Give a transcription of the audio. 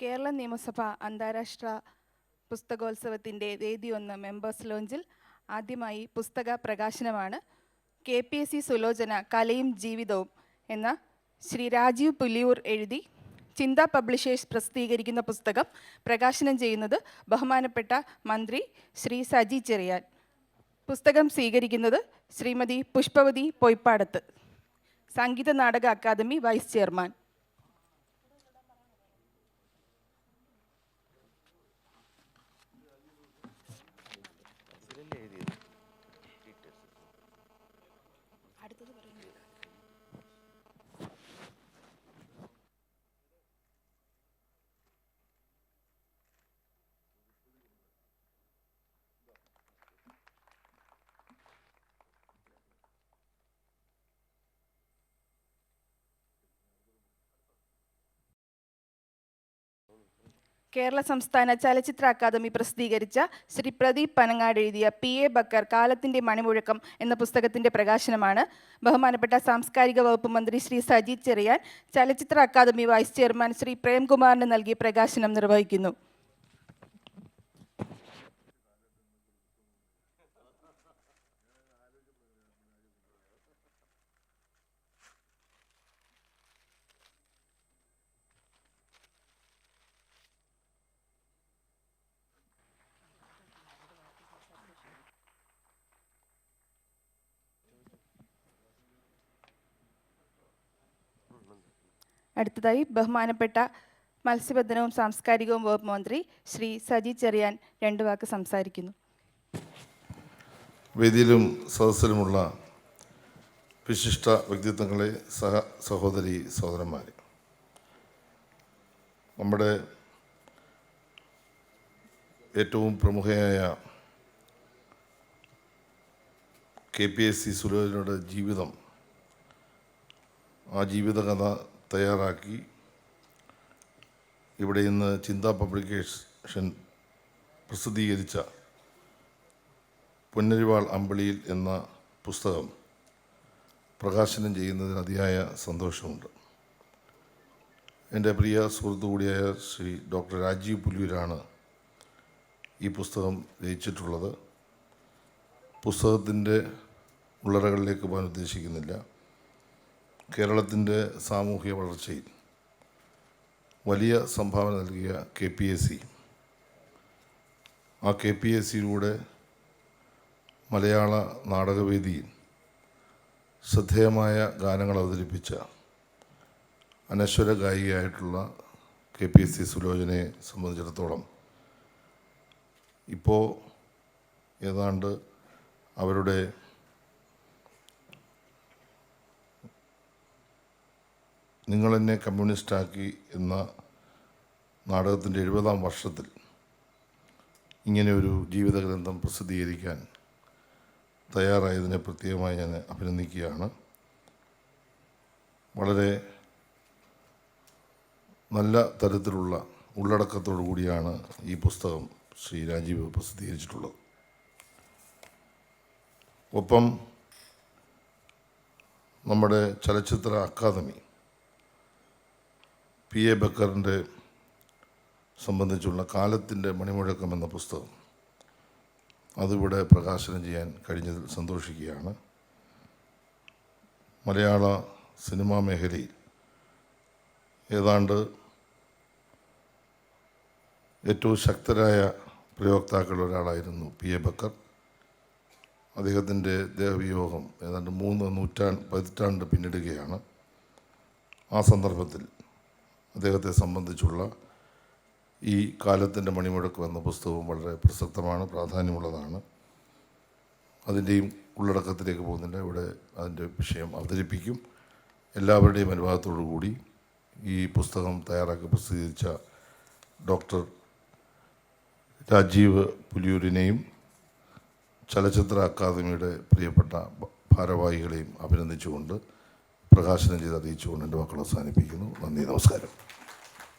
കേരള നിയമസഭ അന്താരാഷ്ട്ര പുസ്തകോത്സവത്തിന്റെ വേദി ഒന്ന് മെമ്പേഴ്സ് ലോഞ്ചിൽ ആദ്യമായി പുസ്തക പ്രകാശനമാണ്. K P S C Sulochana കലയും ജീവിതവും എന്ന ശ്രീ രാജീവ് പുലിയൂർ എഴുതി ചിന്ത പബ്ലിഷേഴ്സ് പ്രസിദ്ധീകരിക്കുന്ന പുസ്തകം പ്രകാശനം ചെയ്യുന്നത് ബഹുമാനപ്പെട്ട മന്ത്രി ശ്രീ സജി ചെറിയാൻ. പുസ്തകം സ്വീകരിക്കുന്നത് Shrimati Pushpavathy പൊയ്പ്പാടത്ത് Sangeetha Nataka academy vice chairman. Kerala സംസ്ഥാന ചലച്ചിത്ര അക്കാദമി പ്രസിദ്ധീകരിച്ച ശ്രീ പ്രദീപ് പനങ്ങാട് എഴുതിയ പി എ ബക്കർ കാലത്തിന്റെ മണിമുഴക്കം എന്ന പുസ്തകത്തിന്റെ പ്രകാശനമാണ്. ബഹുമാനപ്പെട്ട സാംസ്കാരിക വകുപ്പ് മന്ത്രി ശ്രീ സജി ചെറിയാൻ ചലച്ചിത്ര അക്കാദമി വൈസ് ചെയർമാൻ ശ്രീ പ്രേംകുമാറിന് നൽകി പ്രകാശനം നിർവഹിക്കുന്നു. അടുത്തതായി ബഹുമാനപ്പെട്ട മത്സ്യബന്ധനവും സാംസ്കാരികവും വകുപ്പ് മന്ത്രി ശ്രീ സജി ചെറിയാൻ രണ്ടു വാക്ക് സംസാരിക്കുന്നു. വേദിയിലും സദസ്സിലുമുള്ള വിശിഷ്ട വ്യക്തിത്വങ്ങളെ സഹ സഹോദരി സഹോദരന്മാരെ നമ്മുടെ ഏറ്റവും പ്രമുഖയായ കെ പി എസ് സി സുലോചനയുടെ ജീവിതം ആ ജീവിതകഥ തയ്യാറാക്കി. ഇവിടെ ഇന്ന് ചിന്ത പബ്ലിക്കേഷൻ പ്രസിദ്ധീകരിച്ച പൊന്നരിവാൾ അമ്പിളിയിൽ എന്ന പുസ്തകം പ്രകാശനം ചെയ്യുന്നതിന് അതിയായ സന്തോഷമുണ്ട്. എന്റെ പ്രിയ സുഹൃത്തു കൂടിയായ ശ്രീ ഡോക്ടർ രാജീവ് പുലൂരാണ് ഈ പുസ്തകം രചിച്ചിട്ടുള്ളത്. പുസ്തകത്തിന്റെ ഉള്ളറകളിലേക്ക് പോകാൻ ഉദ്ദേശിക്കുന്നില്ല. കേരളത്തിന്റെ സാമൂഹിക വളർച്ചയിൽ വലിയ സംഭാവന നൽകിയ കെ പി എസ് സി. ആ കെ പി എസ് സിയിലൂടെ മലയാള നാടകവേദിയിൽ ശ്രദ്ധേയമായ ഗാനങ്ങൾ അവതരിപ്പിച്ച അനശ്വര ഗായികയായിട്ടുള്ള കെ പി എസ് സി സുലോചനയെ സംബന്ധിച്ചിടത്തോളം ഇപ്പോൾ ഏതാണ്ട് അവരുടെ നിങ്ങളെന്നെ കമ്മ്യൂണിസ്റ്റാക്കി എന്ന നാടകത്തിന്റെ എഴുപതാം വർഷത്തിൽ ഇങ്ങനെ ഒരു ജീവിതഗ്രന്ഥം പ്രസിദ്ധീകരിക്കാൻ തയ്യാറായതിനെ പ്രത്യേകമായി ഞാൻ അഭിനന്ദിക്കുകയാണ്. വളരെ നല്ല തരത്തിലുള്ള ഉള്ളടക്കത്തോടു കൂടിയാണ് ഈ പുസ്തകം ശ്രീ രാജീവ് പ്രസിദ്ധീകരിച്ചിട്ടുള്ളത്. ഒപ്പം നമ്മുടെ ചലച്ചിത്ര അക്കാദമി പി എ ബക്കറിന്റെ സംബന്ധിച്ചുള്ള കാലത്തിന്റെ മണിമുഴക്കം എന്ന പുസ്തകം അതിവിടെ പ്രകാശനം ചെയ്യാൻ കഴിഞ്ഞതിൽ സന്തോഷിക്കുകയാണ്. മലയാള സിനിമാ മേഖലയിൽ ഏതാണ്ട് ഏറ്റവും ശക്തരായ പ്രയോക്താക്കളിൽ ഒരാളായിരുന്നു പി എ ബക്കർ. അദ്ദേഹത്തിന്റെ ദേഹവിയോഗം ഏതാണ്ട് മൂന്ന് നൂറ്റാണ്ട് പതിറ്റാണ്ട് പിന്നിടുകയാണ്. ആ സന്ദർഭത്തിൽ അദ്ദേഹത്തെ സംബന്ധിച്ചുള്ള ഈ കാലത്തിന്റെ മണിമുഴക്കം എന്ന പുസ്തകവും വളരെ പ്രസക്തമാണ് പ്രാധാന്യമുള്ളതാണ്. അതിന്റെയും ഉള്ളടക്കത്തിലേക്ക് പോകുന്നില്ല. ഇവിടെ അതിന്റെ വിഷയം അവതരിപ്പിക്കും. എല്ലാവരുടെയും അനുവാദത്തോടു കൂടി ഈ പുസ്തകം തയ്യാറാക്കി പ്രസിദ്ധീകരിച്ച ഡോക്ടർ രാജീവ് പുലിയൂരിനെയും ചലച്ചിത്ര അക്കാദമിയുടെ പ്രിയപ്പെട്ട ഭാരവാഹികളെയും അഭിനന്ദിച്ചുകൊണ്ട് പ്രകാശനം ചെയ്ത് അറിയിച്ചുകൊണ്ട് എന്റെ മക്കൾ അവസാനിപ്പിക്കുന്നു. നന്ദി നമസ്കാരം.